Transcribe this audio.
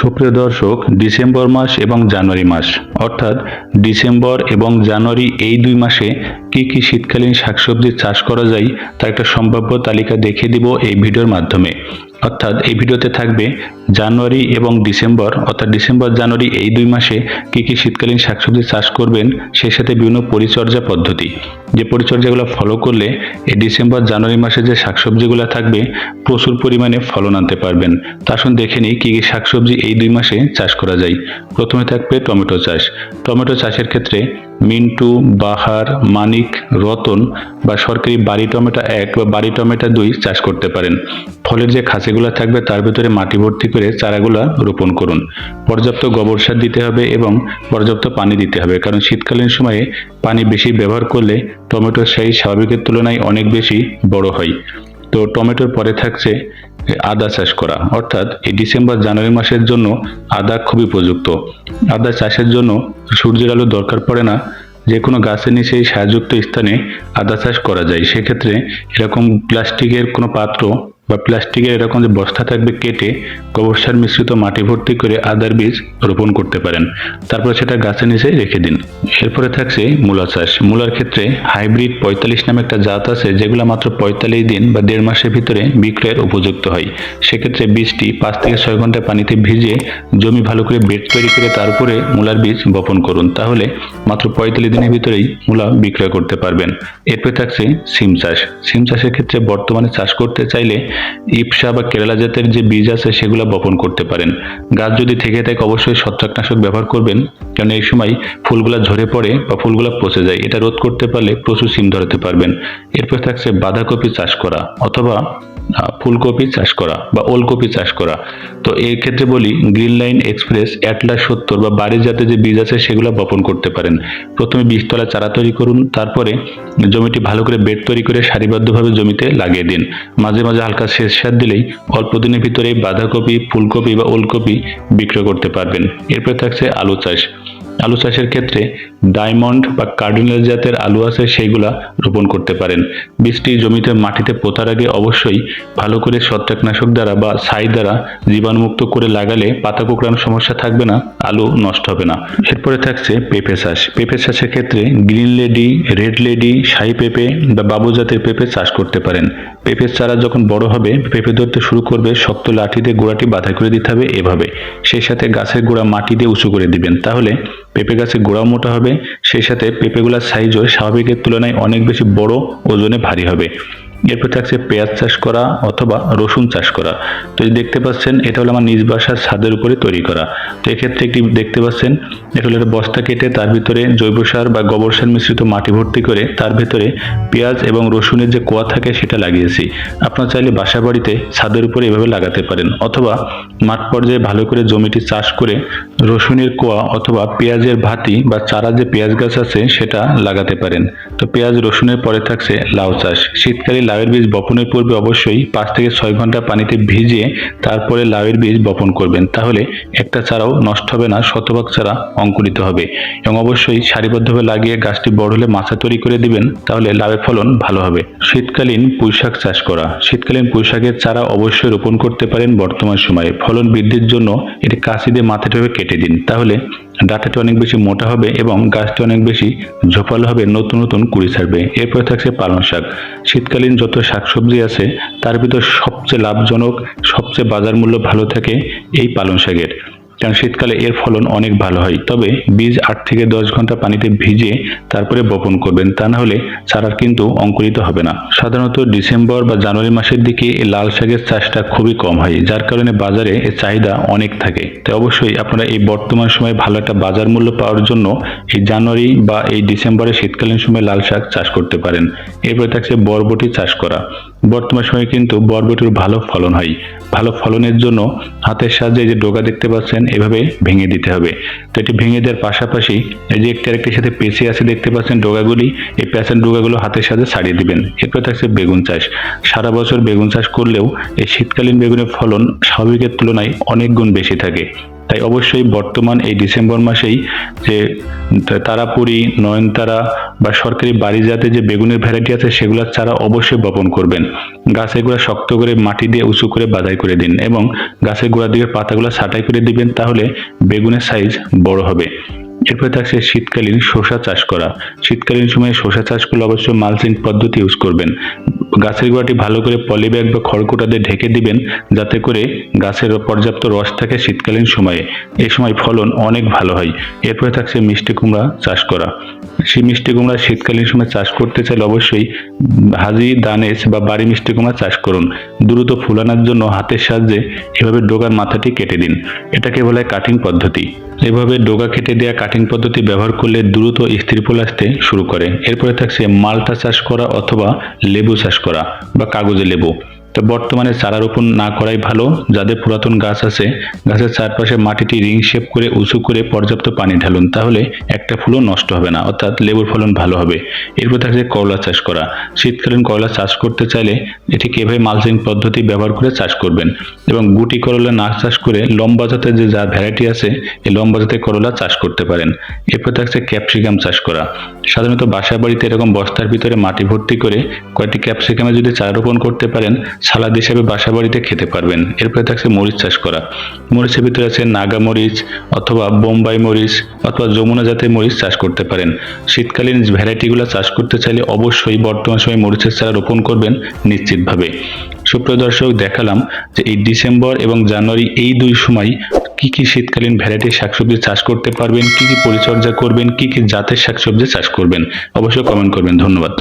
সুপ্রিয় দর্শক, ডিসেম্বর মাস এবং জানুয়ারি মাস। অর্থাৎ ডিসেম্বর এবং জানুয়ারি এই দুই মাসে কি কি শীতকালীন শাকসবজি চাষ করা যায় তার একটা সম্ভাব্য তালিকা দেখিয়ে দিব এই ভিডিওর মাধ্যমে। অর্থাৎ এই ভিডিওতে থাকবে জানুয়ারি এবং ডিসেম্বর, অর্থাৎ ডিসেম্বর, জানুয়ারি এই দুই মাসে কি কি শীতকালীন শাকসবজি চাষ করবেন, সেই সাথে বিভিন্ন পরিচর্যা পদ্ধতি। যে পরিচর্যাগুলো ফলো করলে এই ডিসেম্বর, জানুয়ারি মাসে যে শাকসবজিগুলো থাকবে, প্রচুর পরিমাণে ফলন আনতে পারবেন। তা আসুন দেখে নিই কী কী শাকসবজি এই দুই মাসে চাষ করা যায়। প্রথমে থাকবে টমেটো চাষ। টমেটো চাষের ক্ষেত্রে মিন্টু, বাহার, মানিক, রতন বা সরকারি বাড়ি টমেটো এক বা বাড়ি টমেটো দুই চাষ করতে পারেন। ফলের যে খাঁচিগুলো থাকবে তার ভিতরে মাটি ভর্তি করে চারাগুলা রোপণ করুন। পর্যাপ্ত গোবর সার দিতে হবে এবং পর্যাপ্ত পানি দিতে হবে, কারণ শীতকালীন সময়ে পানি বেশি ব্যবহার করলে টমেটোর সাইজ স্বাভাবিকের তুলনায় অনেক বেশি বড় হয়। তো টমেটোর পরে থাকছে আদা চাষ করা, অর্থাৎ এই ডিসেম্বর, জানুয়ারি মাসের জন্য আদা খুবই উপযুক্ত। আদা চাষের জন্য সূর্যের আলো দরকার পড়ে না যে কোনো গাছের নিচে এই ছায়াযুক্ত স্থানে আদা চাষ করা যায়। সেক্ষেত্রে এরকম প্লাস্টিকের কোনো পাত্র বা প্লাস্টিকের এরকম যে বস্তা থাকবে কেটে গোবর সার মিশ্রিত মাটি ভর্তি করে আদার বীজ রোপণ করতে পারেন। তারপর সেটা গাছের নিচে রেখে দিন। এরপরে থাকছে মূলা চাষ। মূলার ক্ষেত্রে হাইব্রিড পঁয়তাল্লিশ নামে একটা জাত আছে, যেগুলো মাত্র পঁয়তাল্লিশ দিন বা দেড় মাসের ভিতরে বিক্রয়ের উপযুক্ত হয়। সেক্ষেত্রে বীজটি পাঁচ থেকে ছয় ঘণ্টা পানিতে ভিজিয়ে জমি ভালো করে বেড তৈরি করে তার উপরে মূলার বীজ বপন করুন। তাহলে মাত্র পঁয়তাল্লিশ দিনের ভিতরেই মূলা বিক্রয় করতে পারবেন। এরপরে থাকছে সিম চাষ। সিম চাষের ক্ষেত্রে বর্তমানে চাষ করতে চাইলে ইপসা বা কেরালা জাতের যে বীজ আছে সেগুলো বপন করতে পারেন। গাছ যদি থেকে থাকে, অবশ্যই ছত্রাকনাশক ব্যবহার করবেন কারণ এই সময় ফুলগুলো ঝরে পড়ে বা ফুলগুলো পচে যায়। এটা রোধ করতে পারলে প্রচুর সিম ধরাতে পারবেন। এরপর থাকছে বাঁধাকপি চাষ করা অথবা ফুলকপি চাষ করা বা ওলকপি চাষ করা। তো এই ক্ষেত্রে বলি গ্রিন লাইন এক্সপ্রেস অ্যাটলাস সত্তর বা বাড়ির জাতের যে বীজ আছে সেগুলো বপন করতে পারেন। প্রথমে বীজতলা চারা তৈরি করুন, তারপরে জমিটি ভালো করে বেড তৈরি করে সারিবদ্ধভাবে জমিতে লাগিয়ে দিন। মাঝে মাঝে হালকা সেচ সার দিলেই অল্প দিনের ভিতরে বাঁধাকপি, ফুলকপি বা ওলকপি বিক্রয় করতে পারবেন। এরপরে থাকছে আলু চাষ। আলু চাষের ক্ষেত্রে ডায়মন্ড বা কার্ডিনাল জাতের আলু আছে, সেইগুলা রোপণ করতে পারেন। বীজটি জমিতে মাটিতে পোতার আগে অবশ্যই ভালো করে ছত্রাকনাশক দ্বারা বা ছাই দ্বারা জীবাণুমুক্ত করে লাগালে পাতা কোঁকড়ানোর সমস্যা থাকবে না, আলু নষ্ট হবে না। এরপরে থাকছে পেঁপে চাষ। পেঁপে চাষের ক্ষেত্রে গ্রিন লেডি, রেড লেডি, শাহী পেঁপে বা বাবু জাতের পেঁপে চাষ করতে পারেন। পেঁপের চারা যখন বড় হবে, পেঁপে ধরতে শুরু করবে, শক্ত লাঠি দিয়ে গোড়াটি বাঁধা করে দিতে হবে এভাবে। সেই সাথে গাছের গোড়া মাটি দিয়ে উঁচু করে দিবেন। তাহলে পেঁপে গাছের গোড়াও মোটা হবে সেই সাথে পেঁপেগুলার সাইজও স্বাভাবিকের তুলনায় অনেক বেশি বড় ওজনে ভারী হবে। এরপর থাকছে পেঁয়াজ চাষ করা অথবা রসুন চাষ করা। তো দেখতে পাচ্ছেন, এটা হলো আমার নিজ বাসার ছাদের উপরে তৈরি করা। তো এক্ষেত্রে একটি দেখতে পাচ্ছেন, এটা হলো একটা বস্তা কেটে তার ভিতরে জৈব সার বা গোবর সার মিশ্রিত মাটি ভর্তি করে তার ভিতরে পেঁয়াজ এবং রসুনের যে কোয়া থাকে সেটা লাগিয়েছি। আপনার চাইলে বাসা বাড়িতে ছাদের উপরে এভাবে লাগাতে পারেন অথবা মাঠ পর্যায়ে ভালো করে জমিটি চাষ করে রসুনের কোয়া অথবা পেঁয়াজের ভাতি বা চারা যে পেঁয়াজ গাছ আছে সেটা লাগাতে পারেন। তো পেঁয়াজ, রসুনের পরে থাকছে লাউ চাষ। শীতকালে লাউয়ের বীজ বপনের পূর্বে অবশ্যই পাঁচ থেকে ছয় ঘণ্টা পানিতে ভিজিয়ে তারপরে লাউয়ের বীজ বপন করবেন। তাহলে একটা চারাও নষ্ট হবে না, শতভাগ চারা অঙ্কুরিত হবে। এবং অবশ্যই সারিবদ্ধভাবে লাগিয়ে গাছটি বড় হলে মাছা তৈরি করে দিবেন, তাহলে লাভের ফলন ভালো হবে। শীতকালীন পুঁইশাক চাষ করা। শীতকালীন পুঁইশাকের চারা অবশ্যই রোপণ করতে পারেন বর্তমান সময়ে। ফলন বৃদ্ধির জন্য এটি কাঁচি দিয়ে মাথাটাভাবে কেটে দিন। তাহলে ডাঁটাটি অনেক বেশি মোটা হবে এবং গাছটি অনেক বেশি ঝোপালো হবে, নতুন নতুন কুড়ি ছাড়বে। এরপরে থাকছে পালং শাক। শীতকালীন যত শাকসবজি আছে, তার ভিতর সবচেয়ে লাভজনক, সবচেয়ে বাজার মূল্য ভালো থাকে এই পালং শাকের। কারণ শীতকালে এর ফলন অনেক ভালো হয়। তবে বীজ আট থেকে দশ ঘণ্টা পানিতে ভিজে তারপরে বপন করবেন। তা না হলে চারার কিন্তু অঙ্কুরিত হবে না। সাধারণত ডিসেম্বর বা জানুয়ারি মাসের দিকে এই লাল শাকের চাষটা খুবই কম হয়, যার কারণে বাজারে এর চাহিদা অনেক থাকে। তাই অবশ্যই আপনারা এই বর্তমান সময়ে ভালো একটা বাজার মূল্য পাওয়ার জন্য এই জানুয়ারি বা এই ডিসেম্বরে শীতকালীন সময় লাল শাক চাষ করতে পারেন। এরপরে থাকছে বরবটি চাষ করা। বর্তমান সময়ে কিন্তু বরবটির ভালো ফলন হয়। ভালো ফলনের জন্য হাতের সাহায্যে যে ডোগা দেখতে পাচ্ছেন, এভাবে ভেঙে দিতে হবে। তো এটি ভেঙে দেওয়ার পাশাপাশি এই যে একটি আরেকটির সাথে পেঁচে আছে দেখতে পাচ্ছেন ডোগাগুলি, এই প্যাঁচার ডোগাগুলো হাতের সাহায্যে ছাড়িয়ে দিবেন। এরপর থাকছে বেগুন চাষ। সারা বছর বেগুন চাষ করলেও এই শীতকালীন বেগুনের ফলন স্বাভাবিকের তুলনায় অনেক গুণ বেশি থাকে। তাই অবশ্যই বর্তমান এই ডিসেম্বর মাসেই যে তারাপুরি, নয়নতারা বা সরকারি বাড়ি যাতে যে বেগুনের ভ্যারাইটি আছে সেগুলোর চারা অবশ্যই বপন করবেন। গাছের গোড়া শক্ত করে মাটি দিয়ে উঁচু করে বাধাই করে দিন এবং গাছের গোড়ার দিকে পাতাগুলো ছাঁটাই করে দিবেন, তাহলে বেগুনের সাইজ বড় হবে। এরপরে থাকছে শীতকালীন শসা চাষ করা। শীতকালীন সময়ে শসা চাষ করলে অবশ্যই মালচিং পদ্ধতি ইউজ করবেন। গাছের গোড়াটি ভালো করে পলিব্যাগ বা খড়কুটা দিয়ে ঢেকে দিবেন, যাতে করে গাছের পর্যাপ্ত রস থাকে শীতকালীন সময়ে। এই সময় ফলন অনেক ভালো হয়। এরপরে থাকছে মিষ্টি কুমড়া চাষ করা। সেই মিষ্টি কুমড়া শীতকালীন সময় চাষ করতে চাইলে অবশ্যই হাজি, দানেশ বা বাড়ি মিষ্টি কুমড়া চাষ করুন। দ্রুত ফুলানোর জন্য হাতের সাহায্যে এভাবে ডোগার মাথাটি কেটে দিন এটাকে বলে কাটিং পদ্ধতি। এভাবে ডোগা কেটে দেওয়া কাটিং পদ্ধতি ব্যবহার করলে দ্রুত স্থির ফুল আসতে শুরু করে। এরপরে থাকছে মালটা চাষ করা অথবা লেবু চাষ করা বা কাগজে লেবু। তো বর্তমানে চারা রোপণ না করাই ভালো। যাদের পুরাতন গাছ আছে, গাছের চারপাশে মাটিটি রিং শেপ করে উঁচু করে পর্যাপ্ত পানি ঢালুন, তাহলে একটা ফুলও নষ্ট হবে না, অর্থাৎ লেবুর ফলন ভালো হবে। এরপর থাকছে করলা চাষ করা। শীতকালীন করলা চাষ করতে চাইলে এটি এভাবে মালচিং পদ্ধতি ব্যবহার করে চাষ করবেন এবং গুটি করলা না চাষ করে লম্বা জাতের যে যা ভ্যারাইটি আছে, এই লম্বা জাতের করলা চাষ করতে পারেন। এরপর থাকছে ক্যাপসিকাম চাষ করা। সাধারণত বাসা বাড়িতে এরকম বস্তার ভিতরে মাটি ভর্তি করে কয়েকটি ক্যাপসিকামে যদি চারা রোপণ করতে পারেন সালাদ হিসেবে বাসা বাড়িতে খেতে পারবেন। এরপরে থাকছে মরিচ চাষ করা। মরিচের ভিতরে আছে নাগা মরিচ অথবা বোম্বাই মরিচ অথবা যমুনা জাতের মরিচ চাষ করতে পারেন। শীতকালীন ভ্যারাইটিগুলো চাষ করতে চাইলে অবশ্যই বর্তমান সময়ে মরিচের চারা রোপণ করবেন নিশ্চিতভাবে। সুপ্রিয় দর্শক, দেখালাম যে এই ডিসেম্বর এবং জানুয়ারি এই দুই সময় কি কি শীতকালীন ভ্যারাইটির শাকসবজি চাষ করতে পারবেন, কি কি পরিচর্যা করবেন, কি কি জাতের শাকসবজি চাষ করবেন। অবশ্যই কমেন্ট করবেন। ধন্যবাদ।